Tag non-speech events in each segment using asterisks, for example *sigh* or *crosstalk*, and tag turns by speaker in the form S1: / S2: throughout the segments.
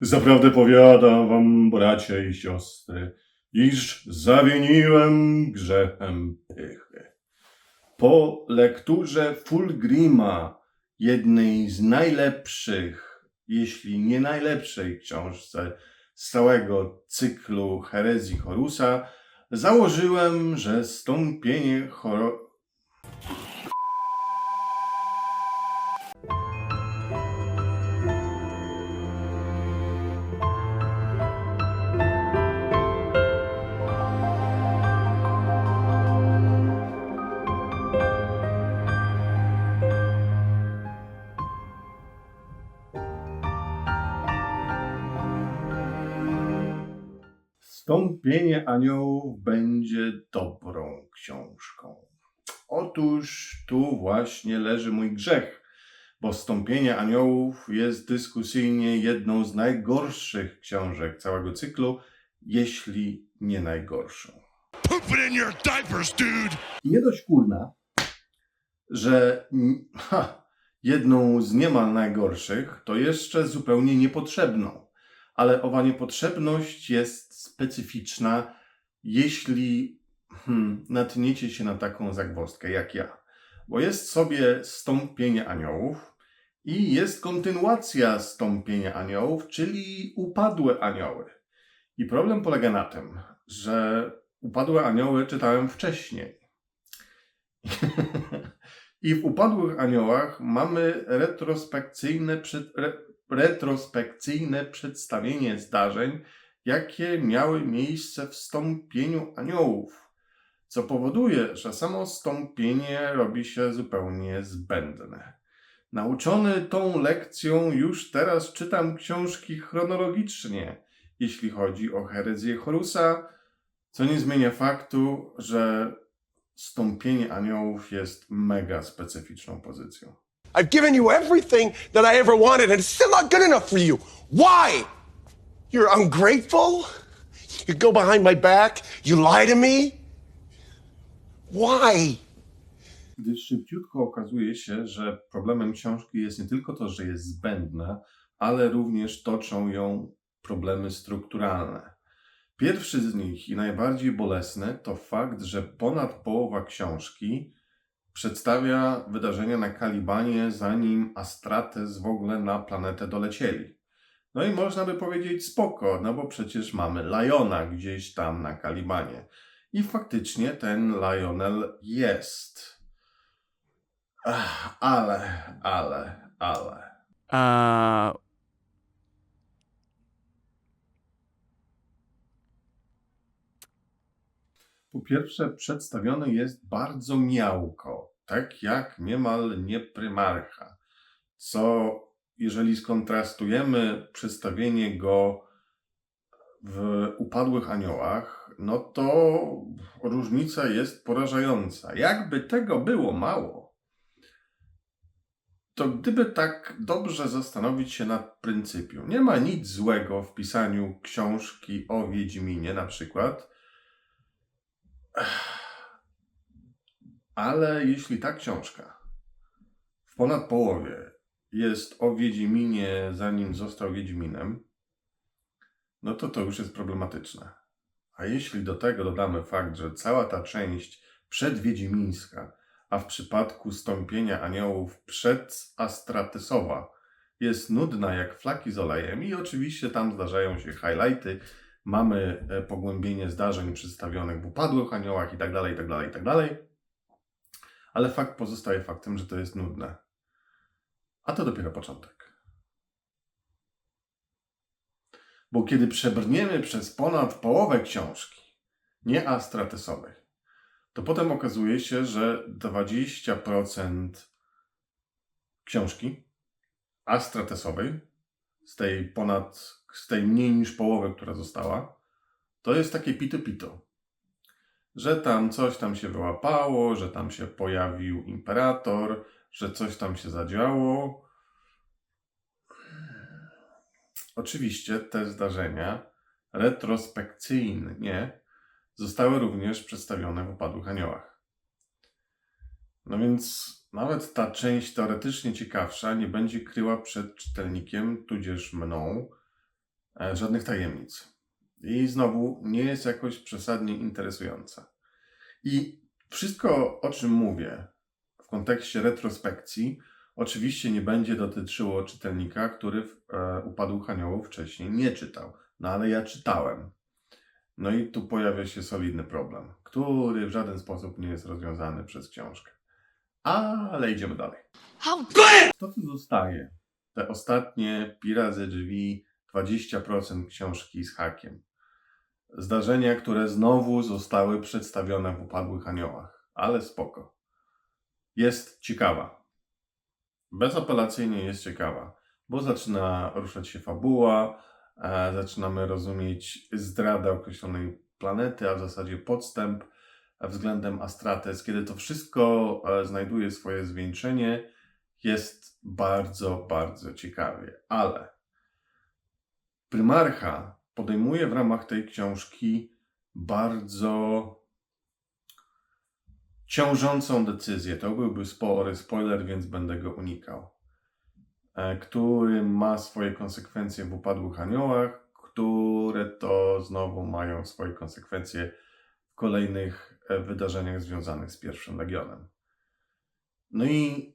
S1: Zaprawdę powiadam wam, bracia i siostry, iż zawiniłem grzechem pychy. Po lekturze Fulgrima, jednej z najlepszych, jeśli nie najlepszej książce z całego cyklu herezji Horusa, założyłem, że stąpienie choro... Stąpienie aniołów będzie dobrą książką. Otóż tu właśnie leży mój grzech, bo Stąpienie aniołów jest dyskusyjnie jedną z najgorszych książek całego cyklu, jeśli nie najgorszą.
S2: Diapers,
S1: nie dość kurna, że ha, jedną z niemal najgorszych, to jeszcze zupełnie niepotrzebną. Ale owa niepotrzebność jest specyficzna, jeśli hmm, natniecie się na taką zagwozdkę jak ja. Bo jest sobie stąpienie aniołów i jest kontynuacja stąpienia aniołów, czyli upadłe anioły. I problem polega na tym, że upadłe anioły czytałem wcześniej. *laughs* I w Upadłych Aniołach mamy retrospekcyjne, przed, re, retrospekcyjne przedstawienie zdarzeń, jakie miały miejsce w stąpieniu aniołów, co powoduje, że samo stąpienie robi się zupełnie zbędne. Nauczony tą lekcją już teraz czytam książki chronologicznie, jeśli chodzi o herezję Horusa, co nie zmienia faktu, że stąpienie aniołów jest mega specyficzną pozycją.
S3: I've given you everything that I ever wanted, and it's still not good enough for you. Why? You're ungrateful? You go behind my back? You lie to me? Why?
S1: Gdyż szybciutko okazuje się, że problemem książki jest nie tylko to, że jest zbędna, ale również toczą ją problemy strukturalne. Pierwszy z nich i najbardziej bolesny to fakt, że ponad połowa książki przedstawia wydarzenia na Kalibanie, zanim Astrates w ogóle na planetę dolecieli. No i można by powiedzieć spoko, no bo przecież mamy Liona gdzieś tam na Kalibanie. I faktycznie ten Lionel jest. Ach, ale, ale, ale.
S4: Uh,
S1: Po pierwsze, przedstawiony jest bardzo miałko, tak jak niemal nie prymarcha. Co, jeżeli skontrastujemy przedstawienie go w Upadłych Aniołach, no to różnica jest porażająca. Jakby tego było mało, to gdyby tak dobrze zastanowić się nad pryncypium, nie ma nic złego w pisaniu książki o Wiedźminie na przykład, ale jeśli ta książka w ponad połowie jest o Wiedźminie, zanim został Wiedźminem, no to to już jest problematyczne. A jeśli do tego dodamy fakt, że cała ta część przedwiedźmińska, a w przypadku stąpienia aniołów przedastratysowa jest nudna jak flaki z olejem i oczywiście tam zdarzają się highlighty, mamy e, pogłębienie zdarzeń przedstawionych w upadłych aniołach i tak dalej, i tak dalej, i tak dalej. Ale fakt pozostaje faktem, że to jest nudne. A to dopiero początek. Bo kiedy przebrniemy przez ponad połowę książki, nie astratesowej, to potem okazuje się, że 20% książki astratesowej z tej ponad, z tej mniej niż połowy, która została, to jest takie pito-pito. Że tam coś tam się wyłapało, że tam się pojawił imperator, że coś tam się zadziało. Oczywiście te zdarzenia retrospekcyjnie zostały również przedstawione w Upadłych Aniołach. No więc nawet ta część teoretycznie ciekawsza nie będzie kryła przed czytelnikiem, tudzież mną, żadnych tajemnic. I znowu nie jest jakoś przesadnie interesująca. I wszystko, o czym mówię w kontekście retrospekcji, oczywiście nie będzie dotyczyło czytelnika, który w e, Upadłych Aniołów wcześniej nie czytał. No ale ja czytałem. No i tu pojawia się solidny problem, który w żaden sposób nie jest rozwiązany przez książkę. Ale idziemy dalej. To tu zostaje. Te ostatnie pi razy drzwi, 20% książki z hakiem. Zdarzenia, które znowu zostały przedstawione w Upadłych Aniołach. Ale spoko. Jest ciekawa. Bezapelacyjnie jest ciekawa, bo zaczyna ruszać się fabuła, e, zaczynamy rozumieć zdradę określonej planety, a w zasadzie podstęp względem Astrates. Kiedy to wszystko e, znajduje swoje zwieńczenie, jest bardzo, bardzo ciekawie. Ale Prymarcha podejmuje w ramach tej książki bardzo ciążącą decyzję. To byłby spory spoiler, więc będę go unikał. E, Który ma swoje konsekwencje w Upadłych Aniołach, które to znowu mają swoje konsekwencje w kolejnych e, wydarzeniach związanych z pierwszym Legionem. No i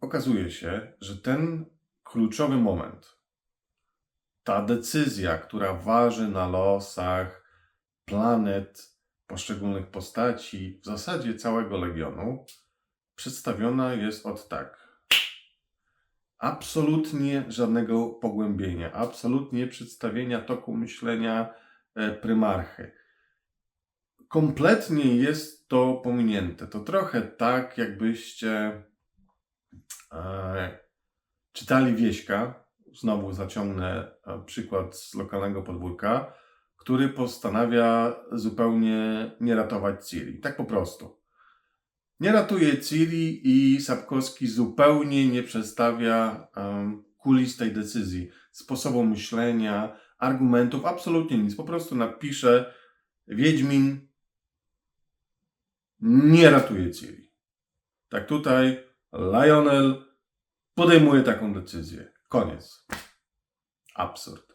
S1: okazuje się, że ten kluczowy moment, ta decyzja, która waży na losach planet, poszczególnych postaci, w zasadzie całego Legionu, przedstawiona jest od tak. Absolutnie żadnego pogłębienia, absolutnie przedstawienia toku myślenia e, prymarchy. Kompletnie jest to pominięte. To trochę tak, jakbyście e, czytali Wieśka, znowu zaciągnę e, przykład z lokalnego podwórka, który postanawia zupełnie nie ratować Ciri. Tak po prostu. Nie ratuje Ciri i Sapkowski zupełnie nie przedstawia um, kulis tej decyzji, sposobu myślenia, argumentów, absolutnie nic. Po prostu napisze Wiedźmin nie ratuje Ciri. Tak tutaj Lionel podejmuje taką decyzję. Koniec. Absurd.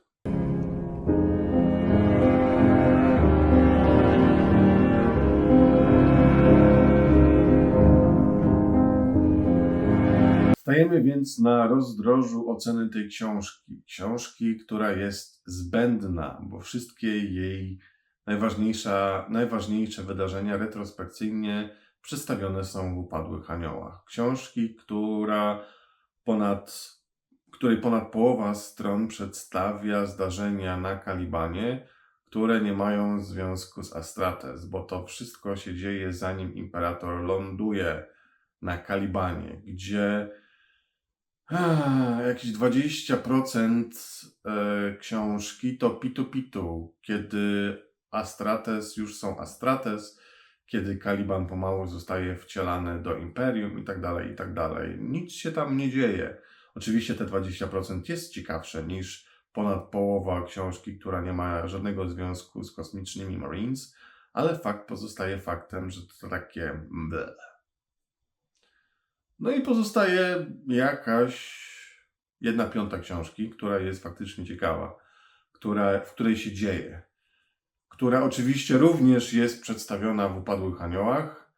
S1: Stajemy więc na rozdrożu oceny tej książki. Książki, która jest zbędna, bo wszystkie jej najważniejsza, najważniejsze wydarzenia retrospekcyjnie przedstawione są w Upadłych Aniołach. Książki, która ponad, której ponad połowa stron przedstawia zdarzenia na Kalibanie, które nie mają związku z Astrates, bo to wszystko się dzieje zanim imperator ląduje na Kalibanie, gdzie ah, jakieś 20% e, książki to pitu-pitu, kiedy Astrates już są Astrates, kiedy Kaliban pomału zostaje wcielany do Imperium i tak dalej, i tak dalej. Nic się tam nie dzieje. Oczywiście te 20% jest ciekawsze niż ponad połowa książki, która nie ma żadnego związku z kosmicznymi Marines, ale fakt pozostaje faktem, że to takie bleh. No i pozostaje jakaś jedna piąta książki, która jest faktycznie ciekawa, która, w której się dzieje, która oczywiście również jest przedstawiona w Upadłych Aniołach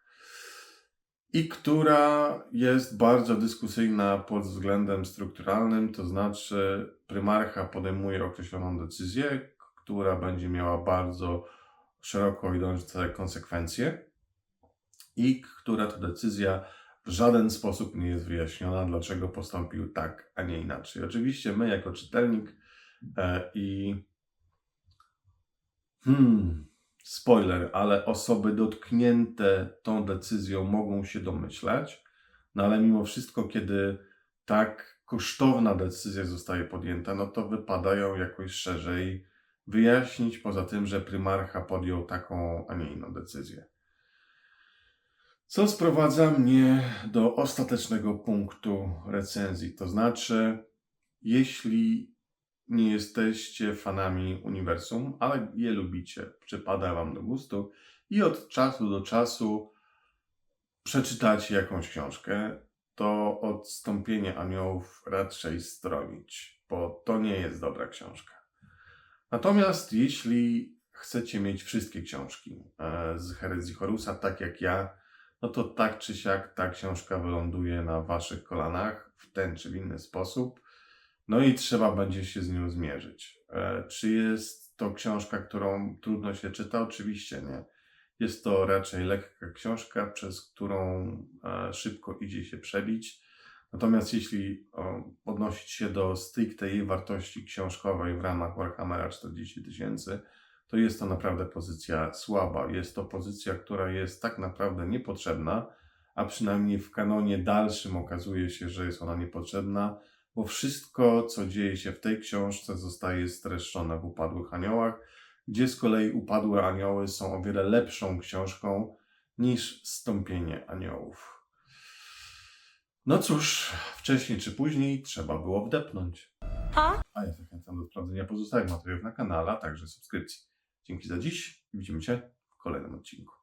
S1: i która jest bardzo dyskusyjna pod względem strukturalnym, to znaczy prymarcha podejmuje określoną decyzję, która będzie miała bardzo szeroko idące konsekwencje i która to decyzja w żaden sposób nie jest wyjaśniona, dlaczego postąpił tak, a nie inaczej. Oczywiście my, jako czytelnik e, i hmm, spoiler, ale osoby dotknięte tą decyzją mogą się domyślać, no ale mimo wszystko, kiedy tak kosztowna decyzja zostaje podjęta, no to wypada ją jakoś szerzej wyjaśnić, poza tym, że prymarcha podjął taką, a nie inną decyzję. Co sprowadza mnie do ostatecznego punktu recenzji. To znaczy, jeśli nie jesteście fanami uniwersum, ale je lubicie, przypada wam do gustu i od czasu do czasu przeczytacie jakąś książkę, to odstąpienie aniołów raczej stronić, bo to nie jest dobra książka. Natomiast jeśli chcecie mieć wszystkie książki e, z herezji Horusa, tak jak ja, no to tak czy siak ta książka wyląduje na waszych kolanach w ten czy w inny sposób. No i trzeba będzie się z nią zmierzyć. E, Czy jest to książka, którą trudno się czyta? Oczywiście nie. Jest to raczej lekka książka, przez którą e, szybko idzie się przebić. Natomiast jeśli odnosić się do stricte jej wartości książkowej w ramach Warhammera 40 tysięcy, to jest to naprawdę pozycja słaba. Jest to pozycja, która jest tak naprawdę niepotrzebna, a przynajmniej w kanonie dalszym okazuje się, że jest ona niepotrzebna, bo wszystko, co dzieje się w tej książce, zostaje streszczone w Upadłych Aniołach, gdzie z kolei Upadłe Anioły są o wiele lepszą książką niż Stąpienie Aniołów. No cóż, wcześniej czy później trzeba było wdepnąć. A ja zachęcam do sprawdzenia pozostałych materiałów na kanale, a także subskrypcji. Dzięki za dziś i widzimy się w kolejnym odcinku.